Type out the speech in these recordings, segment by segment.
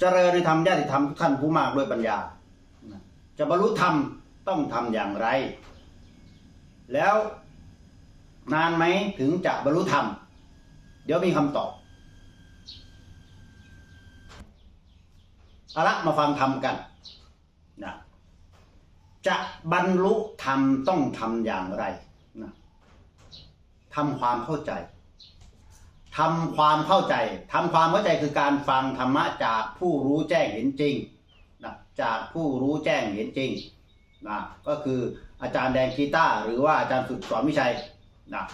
เจริญในธรรมญาติธรรมทุกท่านผู้มากด้วยปัญญา จะบรรลุธรรมต้องทำอย่างไร แล้วนานไหมถึงจะบรรลุธรรม เดี๋ยวมีคำตอบเอาละมาฟังธรรมกันนะจะบรรลุธรรมต้องทำอย่างไรนะทำความเข้าใจ ทำความเข้าใจทำความเข้าใจคือการฟังธรรมะจากผู้รู้แจ้งเห็นจริงนะจากผู้รู้แจ้งเห็นจริงนะก็คืออาจารย์แดงกีตาร์หรือว่าอาจารย์สุดสอนวิชัยนะ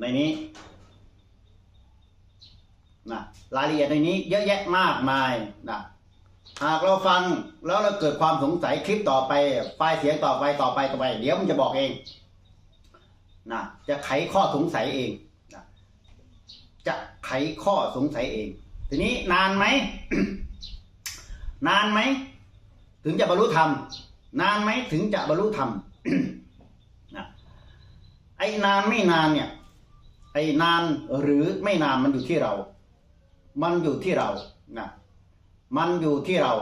ในนี้นะรายละเอียดในนี้เยอะแยะมากมายนะหากเราฟังแล้วเราเกิดความสงสัยคลิปต่อไปไฟล์เสียงต่อไปต่อไปต่อไป เดี๋ยวมันจะบอกเอง นะจะไขข้อสงสัยเองนะจะไขข้อสงสัยเอง ทีนี้นานไหม นานไหม ถึงจะบรรลุธรรม นานไหมถึงจะบรรลุธรรมนะไอ้นานไม่นานเนี่ย ไอ้นานหรือไม่นานมันอยู่ที่เรา มันอยู่ที่เรานะมันอยู่ที่เรา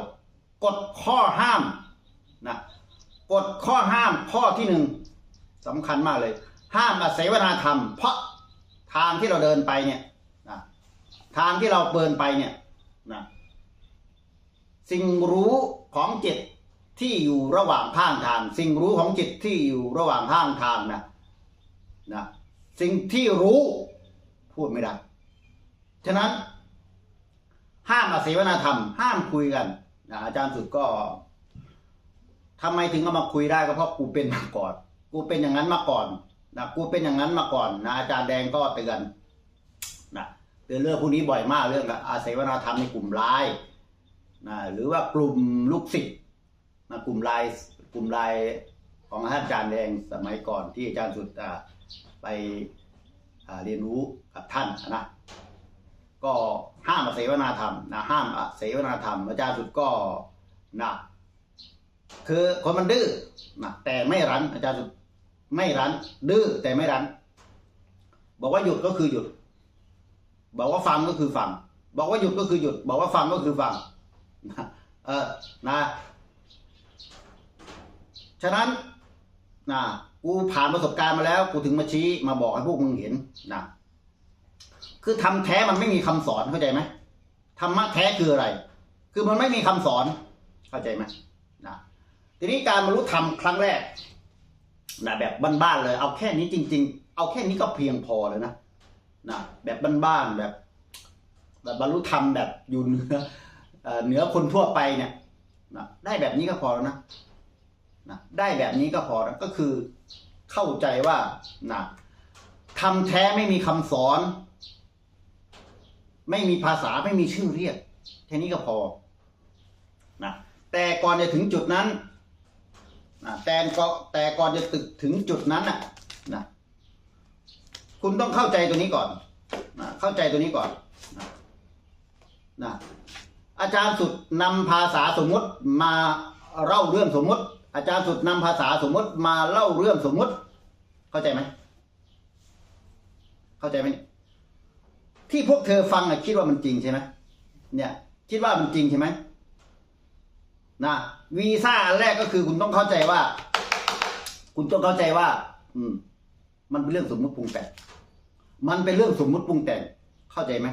กฎข้อห้ามนะกฎข้อห้ามข้อที่หนึ่งสำคัญมากเลย ห้ามอาศัยวนาธรรม เพราะทางที่เราเดินไปเนี่ยนะทางที่เราเดินไปเนี่ยนะสิ่งรู้ของจิตที่อยู่ระหว่างทางทาง สิ่งรู้ของจิตที่อยู่ระหว่างทางทางนะนะสิ่งที่รู้พูดไม่ได้ฉะนั้นห้ามอาศัยวนาธรรม ห้ามคุยกันนะอาจารย์สุดก็ทำไมถึงเอามาคุยได้ก็เพราะกูเป็นมาก่อน กูเป็นอย่างนั้นมาก่อน นะกูเป็นอย่างนั้นมาก่อนนะอาจารย์แดงก็เตือนนะเตือนเรื่องพวกนี้บ่อยมากเรื่องอาศัยวนาธรรมในกลุ่มไลน์นะหรือว่ากลุ่มลูกศิษย์นะกลุ่มไลน์กลุ่มไลน์ของท่านอาจารย์แดงสมัยก่อนที่อาจารย์สุดไปเรียนรู้กับท่านนะก็ห้ามอเสวนาธรรมนะห้ามอเสวนาธรรมอาจารย์สุดก็นะคือคนมันดื้อนะแต่ไม่รั้นอาจารย์สุด ไม่รั้น ดื้อแต่ไม่รั้น บอกว่าหยุดก็คือหยุด บอกว่าฟังก็คือฟัง บอกว่าหยุดก็คือหยุด บอกว่าฟังก็คือฟังเออนะ ฉะนั้นนะกูผ่านประสบการณ์มาแล้ว กูถึงมาชี้มาบอกให้พวกมึงเห็นนะคือทำแท้มันไม่มีคำสอนเข้าใจไหมธรรมะแท้คืออะไร คือมันไม่มีคำสอนเข้าใจไหมนะทีนี้การบรรลุธรรมครั้งแรก นะแบบบ้านๆเลย เอาแค่นี้จริง ๆ เอาแค่นี้ก็เพียงพอเลยนะนะแบบบ้านๆแบบแบบบรรลุธรรมแบบอยู่เหนือเอ่อเหนือคนทั่วไปเนี่ยนะได้แบบนี้ก็พอแล้วนะนะได้แบบนี้ก็พอแล้วก็คือเข้าใจว่านะทำแท้ไม่มีคำสอน ไม่มีภาษาไม่มีชื่อเรียกแค่นี้ก็พอนะแต่ก่อนจะถึงจุดนั้น แต่ก็แต่ก่อนจะตึกถึงจุดนั้นนะนะคุณต้องเข้าใจตัวนี้ก่อนนะเข้าใจตัวนี้ก่อนนะนะอาจารย์สุดนำภาษาสมมุติมาเล่าเรื่องสมมุติ อาจารย์สุดนำภาษาสมมุติมาเล่าเรื่องสมมุติ เข้าใจไหมเข้าใจไหมที่พวกเธอฟังอะคิดว่ามันจริงใช่ไหมเนี่ย คิดว่ามันจริงใช่ไหม นะวีซ่าอันแรกก็คือคุณต้องเข้าใจว่า คุณต้องเข้าใจว่า อืม มันเป็นเรื่องสมมุติปรุงแต่งมันเป็นเรื่องสมมุติปรุงแต่ง เข้าใจไหม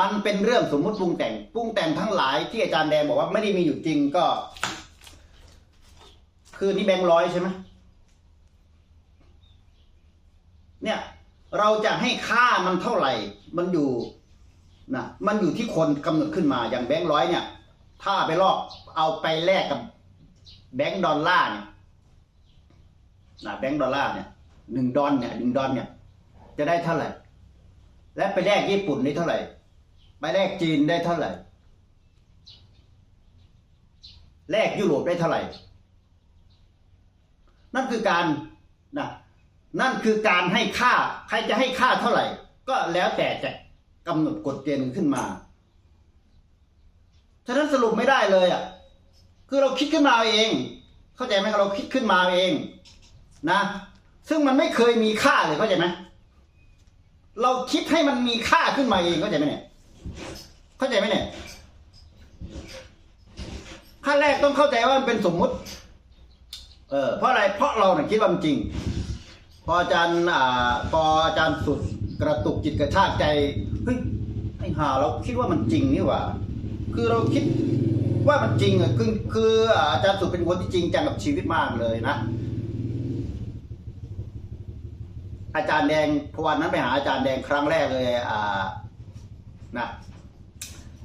มันเป็นเรื่องสมมุติปรุงแต่งปรุงแต่งทั้งหลายที่อาจารย์แดงบอกว่าไม่ได้มีอยู่จริงก็ คือนี่แบงค์ร้อยใช่ไหมเนี่ย เราจะให้ค่ามันเท่าไหร่ มันอยู่นะมันอยู่ที่คนกำหนดขึ้นมาอย่างแบงค์ร้อยเนี่ย ถ้าไปลอกเอาไปแลกกับแบงค์ดอลลาร์เนี่ยนะแบงค์ดอลลาร์เนี่ยหนึ่งดอนเนี่ยหนึ่งดอนเนี่ย จะได้เท่าไหร่ และไปแลกญี่ปุ่นได้เท่าไหร่ ไปแลกจีนได้เท่าไหร่ แลกยุโรปได้เท่าไหร่ นั่นคือการนะนั่นคือการให้ค่า ใครจะให้ค่าเท่าไหร่ ก็แล้วแต่จะกำหนดกฎเกณฑ์ขึ้นมา ฉะนั้นสรุปไม่ได้เลยอะ คือเราคิดขึ้นมาเอง เข้าใจไหมเราคิดขึ้นมาเอง นะ ซึ่งมันไม่เคยมีค่าเลยเข้าใจไหมเราคิดให้มันมีค่าขึ้นมาเองเข้าใจไหมเนี่ย เข้าใจไหมเนี่ยขั้นแรกต้องเข้าใจว่ามันเป็นสมมุติ เออเพราะอะไรเพราะเราเนี่ยคิดว่ามันจริง พออาจารย์อ่าพออาจารย์สุดกระตุกจิตกระชากใจเฮ้ยไอ้ห่าเราคิดว่ามันจริงนี่หว่า คือเราคิดว่ามันจริงอะคือคืออาจารย์สุเป็นคนที่จริงจังกับชีวิตมากเลยนะ อาจารย์แดงพอวันนั้นไปหาอาจารย์แดงครั้งแรกเลยอ่านะ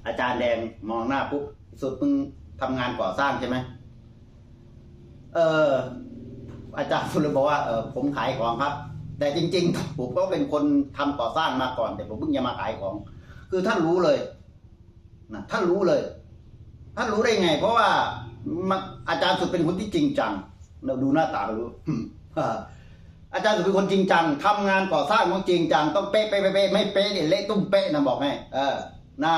อาจารย์แดงมองหน้าปุ๊บสุดมึงทำงานก่อสร้างใช่ไหมเอออาจารย์สุเลยบอกว่าเออผมขายของครับ แต่จริง ๆ ผมก็เป็นคนทำก่อสร้างมาก่อน แต่ผมเพิ่งจะมาขายของ คือท่านรู้เลย นะท่านรู้เลย ท่านรู้ได้ไง เพราะว่าอาจารย์สุดเป็นคนที่จริงจังเราดูหน้าตาก็รู้อาจารย์สุดเป็นคนจริงจังทำงานก่อสร้างต้องจริงจังต้องเป๊ะเป๊ะเป๊ะไม่เป๊ะเนี่ยเละตุ้มเป๊ะนะบอกให้เออ นะ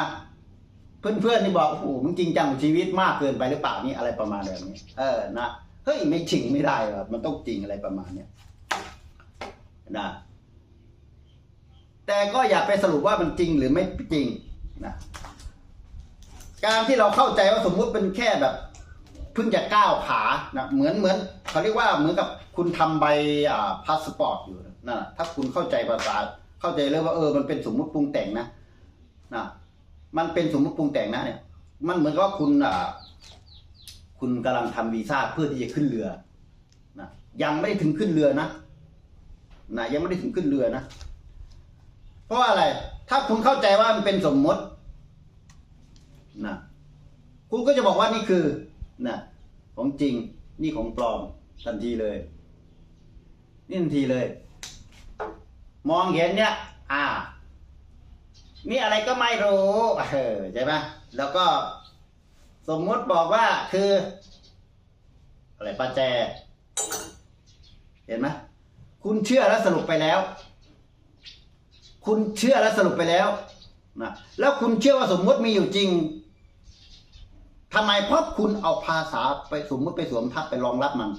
เพื่อนเพื่อนๆนี่บอกโอ้โหมึงจริงจังกับชีวิตมากเกินไปหรือเปล่านี่อะไรประมาณแบบนี้เออนะเฮ้ยไม่จริงไม่ได้หรอกมันต้องจริงอะไรประมาณเนี้ยนะแต่ก็อย่าไปสรุปว่ามันจริงหรือไม่จริงนะ การที่เราเข้าใจว่าสมมุติเป็นแค่แบบเพิ่งจะก้าวขานะเหมือนเหมือนเขาเรียกว่าเหมือนกับคุณทำใบอ่าพาสปอร์ตอยู่นะนะถ้าคุณเข้าใจภาษาเข้าใจเลยว่าเออมันเป็นสมมุติปรุงแต่งนะนะมันเป็นสมมุติปรุงแต่งนะเนี่ย มันเหมือนกับว่าคุณอ่าคุณกำลังทำวีซ่าเพื่อที่จะขึ้นเรือนะยังไม่ได้ถึงขึ้นเรือนะนะยังไม่ได้ถึงขึ้นเรือนะ เพราะอะไร ถ้าคุณเข้าใจว่ามันเป็นสมมติ นะคุณก็จะบอกว่านี่คือนะของจริงนี่ของปลอมทันทีเลย นี่ทันทีเลย มองเห็นเนี่ย อ่านี่อะไรก็ไม่รู้เออใช่ไหมแล้วก็สมมุติบอกว่าคือ อะไรประแจ เห็นไหมคุณเชื่อแล้วสรุปไปแล้ว คุณเชื่อแล้วสรุปไปแล้วนะแล้วคุณเชื่อว่าสมมุติมีอยู่จริง ทำไมเพราะคุณเอาภาษาไปสมมติไปสวมทับไปรองรับมัน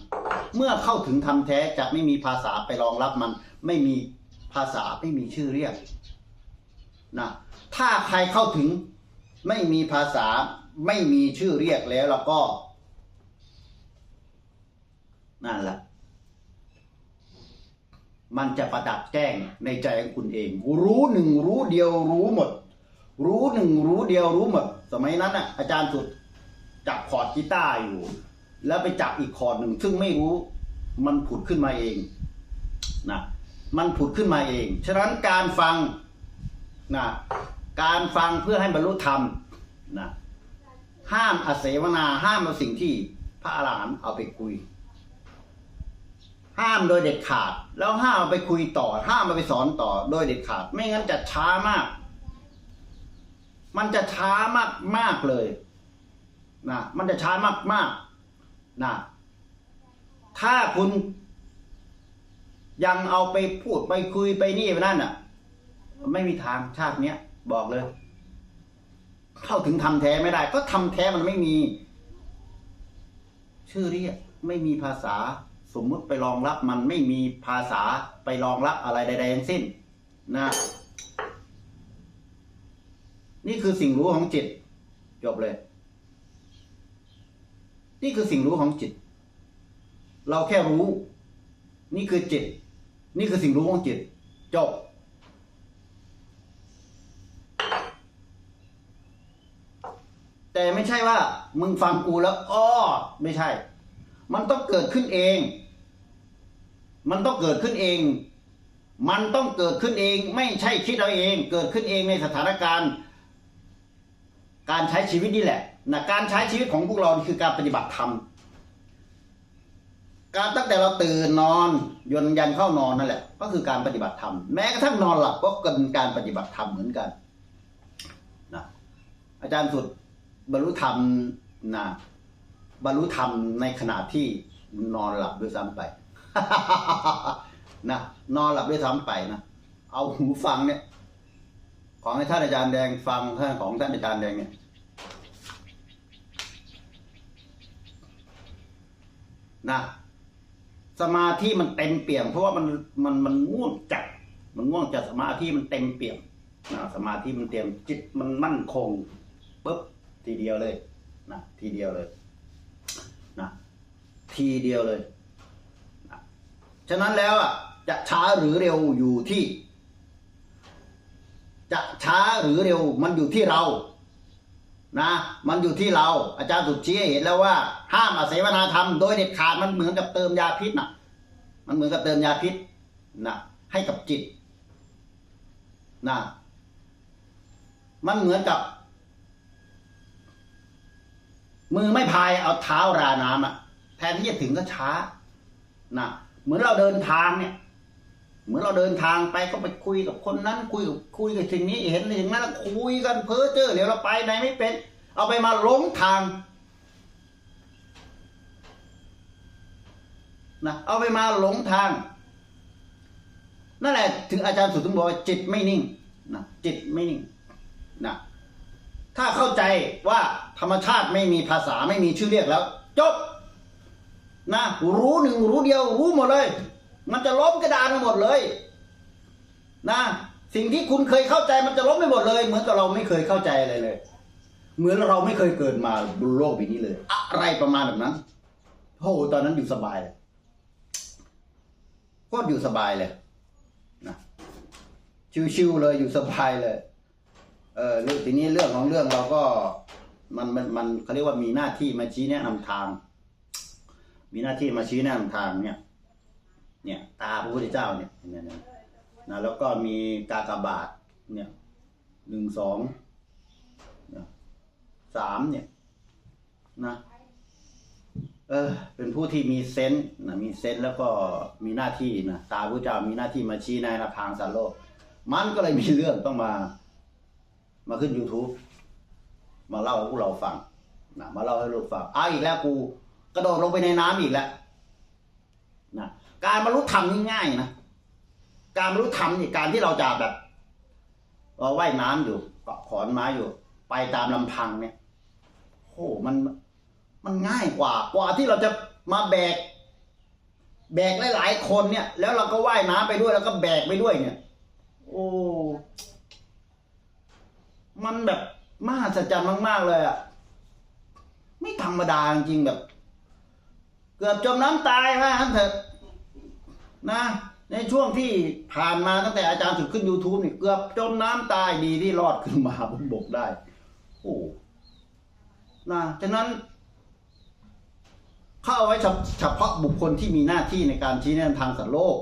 เมื่อเข้าถึงทำแท้จะไม่มีภาษาไปรองรับมัน ไม่มีภาษาไม่มีชื่อเรียกนะถ้าใครเข้าถึงไม่มีภาษาไม่มีชื่อเรียกแล้วแล้วก็นั่นแหละมันจะประดับแจ้งในใจของคุณเอง รู้หนึ่งรู้เดียวรู้หมด รู้หนึ่งรู้เดียวรู้หมด สมัยนั้นน่ะอาจารย์สุด จับคอร์ดกีตาร์อยู่ แล้วไปจับอีกคอร์ดหนึ่งซึ่งไม่รู้มันผุดขึ้นมาเองนะมันผุดขึ้นมาเอง ฉะนั้นการฟังนะการฟังเพื่อให้บรรลุธรรมนะห้ามอาเสวนาห้ามเอาสิ่งที่พระอรหันต์เอาไปคุย ห้ามโดยเด็ดขาด แล้วห้ามเอาไปคุยต่อ ห้ามเอาไปสอนต่อโดยเด็ดขาด ไม่งั้นจะช้ามาก มันจะช้ามากมากเลย นะมันจะช้ามากมากนะถ้าคุณยังเอาไปพูดไปคุยไปนี่ไปนั่นอะ ไม่มีทางชาติเนี้ยบอกเลย เข้าถึงทำแท้ไม่ได้ ก็ทำแท้มันไม่มี ชื่อเรียกไม่มีภาษาสมมุติไปรองรับมันไม่มีภาษาไปรองรับอะไรใดๆทั้งสิ้นนะนี่คือสิ่งรู้ของจิต จบเลย นี่คือสิ่งรู้ของจิต เราแค่รู้ นี่คือจิต นี่คือสิ่งรู้ของจิต จบ แต่ไม่ใช่ว่า มึงฟังกูแล้วอ้อไม่ใช่ มันต้องเกิดขึ้นเอง มันต้องเกิดขึ้นเอง มันต้องเกิดขึ้นเอง ไม่ใช่คิดเอาเอง เกิดขึ้นเองในสถานการณ์ การใช้ชีวิตนี่แหละ นะการใช้ชีวิตของพวกเราคือการปฏิบัติธรรมการตั้งแต่เราตื่นนอนยนยันเข้านอนนั่นแหละ ก็คือการปฏิบัติธรรมแม้กระทั่งนอนหลับก็เป็นการปฏิบัติธรรมเหมือนกันนะอาจารย์สุดบรรลุธรรมนะบรรลุธรรมในขณะที่นอนหลับด้วยซ้ำไปนะนอนหลับด้วยซ้ำไปนะเอาหูฟังเนี่ย ของท่านอาจารย์แดงฟังท่านของท่านอาจารย์แดงเนี่ย นะสมาธิมันเต็มเปี่ยม เพราะว่ามันมันมันง่วงจัดมันง่วงจัดสมาธิมันเต็มเปี่ยมนะสมาธิมันเตรียมจิตมันมั่นคงปุ๊บทีเดียวเลยนะทีเดียวเลยนะทีเดียวเลยนะฉะนั้นแล้วอะจะช้าหรือเร็วอยู่ที่ จะช้าหรือเร็วมันอยู่ที่เรา นะมันอยู่ที่เราอาจารย์สุดชี้เห็นแล้วว่าห้ามอาศัยวนาธรรมโดยเด็ดขาดมันเหมือนกับเติมยาพิษนะมันเหมือนกับเติมยาพิษนะให้กับจิตนะมันเหมือนกับ มือไม่พายเอาเท้าราน้ำอะแทนที่จะถึงก็ช้านะเหมือนเราเดินทางเนี่ย เหมือนเราเดินทางไปก็ไปคุยกับคนนั้น คุยกับคุยกับสิ่งนี้เห็นสิ่งนั้นคุยกันเพ้อเจ้อเดี๋ยวเราไปไหนไม่เป็น เอาไปมาหลงทางนะเอาไปมาหลงทาง นั่นแหละ ถึงอาจารย์สุดถึงบอกว่าจิตไม่นิ่งนะจิตไม่นิ่งนะถ้าเข้าใจว่าธรรมชาติไม่มีภาษาไม่มีชื่อเรียกแล้ว จบนะรู้หนึ่งรู้เดียวรู้หมดเลย มันจะล้มกระดานไปหมดเลยนะสิ่งที่คุณเคยเข้าใจมันจะล้มไปหมดเลย เหมือนกับเราไม่เคยเข้าใจอะไรเลย เหมือนเราไม่เคยเกิดมาบนโลกใบนี้เลย อะไรประมาณแบบนั้นโอ้โหตอนนั้นอยู่สบายเลยโคตรอยู่สบายเลยนะชิวๆเลยอยู่สบายเลยเออเรื่องทีนี้เรื่องของเรื่องเราก็มันมันมันเขาเรียกว่ามีหน้าที่มาชี้แนะนำทาง มีหน้าที่มาชี้แนะนำทางเนี่ย เนี่ยตาพระพุทธเจ้าเนี่ยเนี่ยนี่ยนะแล้วก็มีกากบาทเนี่ยหนึ่งสองสามเนี่ยนะเออเป็นผู้ที่มีเซนส์นะมีเซนส์แล้วก็มีหน้าที่นะตาพระเจ้ามีหน้าที่มาชี้ในทางสารโลก มันก็เลยมีเรื่องต้องมา มาขึ้น YouTube มาเล่าให้พวกเราฟังนะมาเล่าให้ลูกฟังอ้าวอีกแล้วกู กระโดดลงไปในน้ำอีกแล้วนะ การบรรลุธรรมนี่ง่ายนะการบรรลุธรรมนี่การที่เราจะแบบเอ่อว่ายน้ำอยู่เกาะขอนไม้อยู่ ไปตามลำพังเนี่ยโอ้มันมันง่ายกว่า กว่าที่เราจะมาแบก แบกหลายๆคนเนี่ย แล้วเราก็ว่ายน้ำไปด้วยแล้วก็แบกไปด้วยเนี่ย โอ้มันแบบมหัศจรรย์มากๆเลยอะไม่ธรรมดาจริงๆแบบ เกือบจมน้ำตายว่างั้นเถอะ นะ ในช่วงที่ผ่านมาตั้งแต่อาจารย์สุดขึ้น YouTube นี่เกือบจมน้ำตายดีที่รอดขึ้นมาบนบกได้ โอ้นะฉะนั้น เข้าเอาไว้เฉพาะบุคคลที่มีหน้าที่ในการชี้แนะทางสัตว์โลก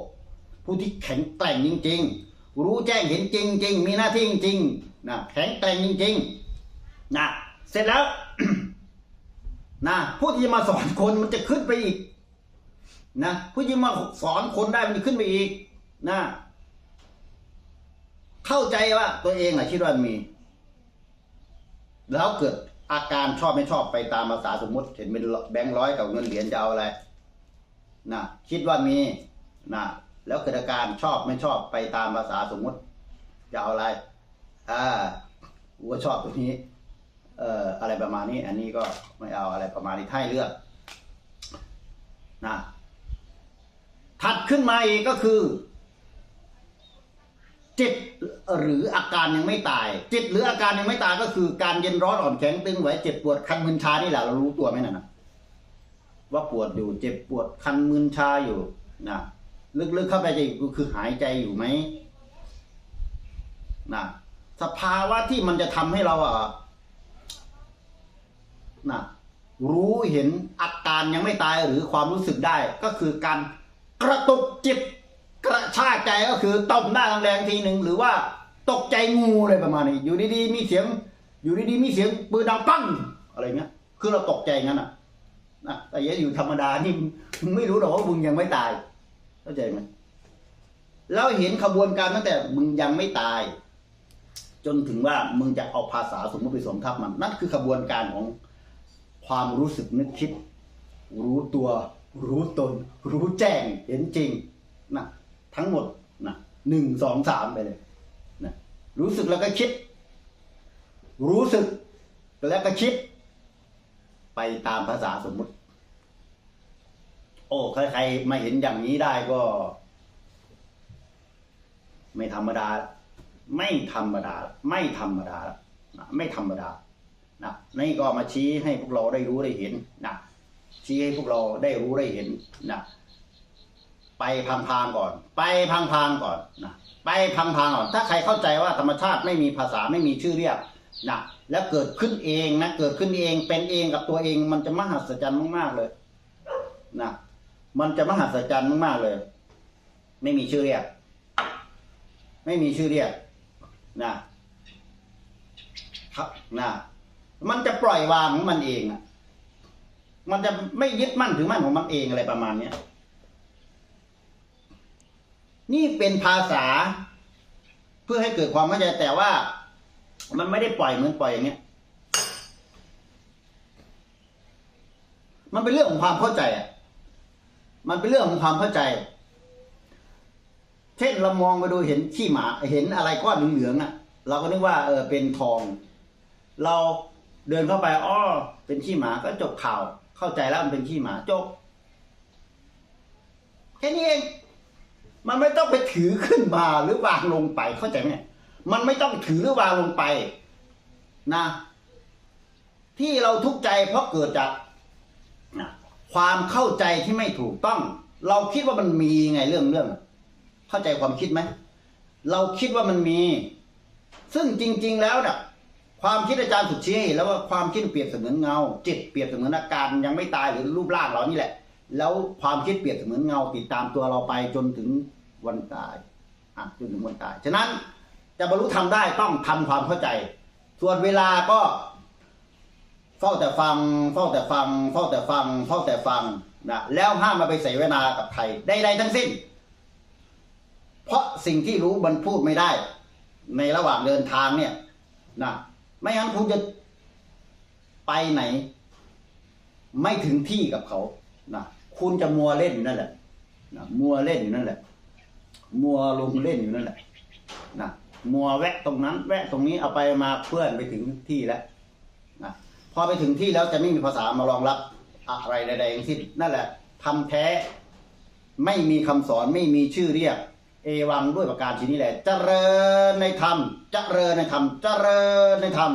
ผู้ที่แข็งแกร่งจริง ๆ รู้แจ้งเห็นจริง ๆ มีหน้าที่จริงๆนะแข็งแกร่งจริงๆนะเสร็จแล้วนะผู้ที่มาสอนคนมันจะขึ้นไปอีก นะผู้ที่มาสอนคนได้มันขึ้นไปอีกนะเข้าใจว่าตัวเองอะคิดว่ามี แล้วเกิดอาการชอบไม่ชอบไปตามภาษาสมมติเห็นเป็นแบงค์ร้อยกับเงินเหรียญจะเอาอะไรนะคิดว่ามีนะแล้วเกิดอาการชอบไม่ชอบไปตามภาษาสมมติจะเอาอะไรอ่ากูก็ชอบตัวนี้ เอ่ออะไรประมาณนี้ อันนี้ก็ไม่เอาอะไรประมาณนี้ให้เลือกนะ ถัดขึ้นมาอีกก็คือ จิตหรืออาการยังไม่ตาย จิตหรืออาการยังไม่ตายก็คือ การเย็นร้อนอ่อนแข็งตึงไหวเจ็บปวดคันมึนชานี่แหละเรารู้ตัวไหมนะนะว่าปวดอยู่เจ็บปวดคันมึนชาอยู่นะลึกๆเข้าไปจะคือหายใจอยู่ไหมนะสภาวะที่มันจะทำให้เราอะนะรู้เห็นอาการยังไม่ตายหรือความรู้สึกได้ ก็คือการ กระตุกจิตกระชากใจก็คือตบหน้าแรงๆทีหนึ่งหรือว่าตกใจงูอะไรประมาณนี้ อยู่ดีๆมีเสียง อยู่ดีๆมีเสียงปืนดังปั้งอะไรเงี้ย คือเราตกใจงั้นอะนะแต่ยังอยู่ธรรมดานี่มึงไม่รู้หรอกว่ามึงยังไม่ตาย เข้าใจไหมแล้วเห็นขบวนการตั้งแต่มึงยังไม่ตาย จนถึงว่ามึงจะเอาภาษาสมมติไปสมทับมันนั่นคือขบวนการของความรู้สึกนึกคิด รู้ตัว รู้ตน รู้แจ้งเห็นจริงนะทั้งหมดนะหนึ่งสองสามไปเลยนะรู้สึกแล้วก็คิด รู้สึกแล้วก็คิด ไปตามภาษาสมมุติ โอ้ใครๆมาเห็นอย่างนี้ได้ก็ ไม่ธรรมดา ไม่ธรรมดา ไม่ธรรมดาไม่ธรรมดานะนี่ก็มาชี้ให้พวกเราได้รู้ได้เห็นนะ ชี้ให้พวกเราได้รู้ได้เห็นนะไปพังๆก่อน ไปพังๆก่อนนะไปพังๆก่อนถ้าใครเข้าใจว่าธรรมชาติไม่มีภาษาไม่มีชื่อเรียกนะแล้วเกิดขึ้นเองนะเกิดขึ้นเองเป็นเองกับตัวเอง มันจะมหัศจรรย์มากๆเลยนะมันจะมหัศจรรย์มากๆเลย ไม่มีชื่อเรียก ไม่มีชื่อเรียกนะครับนะมันจะปล่อยวางของมันเองอะ มันจะไม่ยึดมั่นถือมั่นของมันเองอะไรประมาณเนี้ยนี่เป็นภาษา เพื่อให้เกิดความเข้าใจแต่ว่า มันไม่ได้ปล่อยเหมือนปล่อยอย่างเงี้ย มันเป็นเรื่องของความเข้าใจอะ มันเป็นเรื่องของความเข้าใจ เช่นเรามองไปดูเห็นขี้หมา เห็นอะไรก้อนเหลืองๆอะ เราก็นึกว่าเออเป็นทอง เราเดินเข้าไปอ้อเป็นขี้หมาก็จบข่าว เข้าใจแล้วมันเป็นขี้หมาจบแค่นี้เอง มันไม่ต้องไปถือขึ้นมาหรือวางลงไปเข้าใจไหมเนี่ยมันไม่ต้องถือหรือวางลงไปนะ ที่เราทุกข์ใจเพราะเกิดจากนะความเข้าใจที่ไม่ถูกต้อง เราคิดว่ามันมีไงเรื่องเรื่อง เข้าใจความคิดไหมเราคิดว่ามันมี ซึ่งจริง ๆ แล้วเนี่ย ความคิดอาจารย์สุดชี้แล้วว่าความคิดเปรียบเสมือนเงา จิตเปรียบเสมือนอาการยังไม่ตายหรือรูปร่างเรานี่แหละ แล้วความคิดเปรียบเสมือนเงาติดตามตัวเราไปจนถึงวันตายอะจนถึงวันตาย ฉะนั้นจะบรรลุธรรมได้ต้องทำความเข้าใจ ส่วนเวลาก็เฝ้าแต่ฟังเฝ้าแต่ฟังเฝ้าแต่ฟังเฝ้าแต่ฟังนะแล้วห้ามมาไปเสวนากับใครใดๆทั้งสิ้น เพราะสิ่งที่รู้มันพูดไม่ได้ ในระหว่างเดินทางเนี่ยนะ ไม่งั้นคุณจะไปไหน ไม่ถึงที่กับเขานะคุณจะมัวเล่นอยู่นั่นแหละนะมัวเล่นอยู่นั่นแหละ มัวลงเล่นอยู่นั่นแหละนะมัวแวะตรงนั้น แวะตรงนี้เอาไปมาเพื่อนไปถึงที่แล้วนะพอไปถึงที่แล้วจะไม่มีภาษามารองรับอะไรใดๆทั้งสิ้นนั่นแหละทำแท้ไม่มีคำสอนไม่มีชื่อเรียก เอวังด้วยประการชนี้แหละ เจริญในธรรม เจริญในธรรม เจริญในธรรม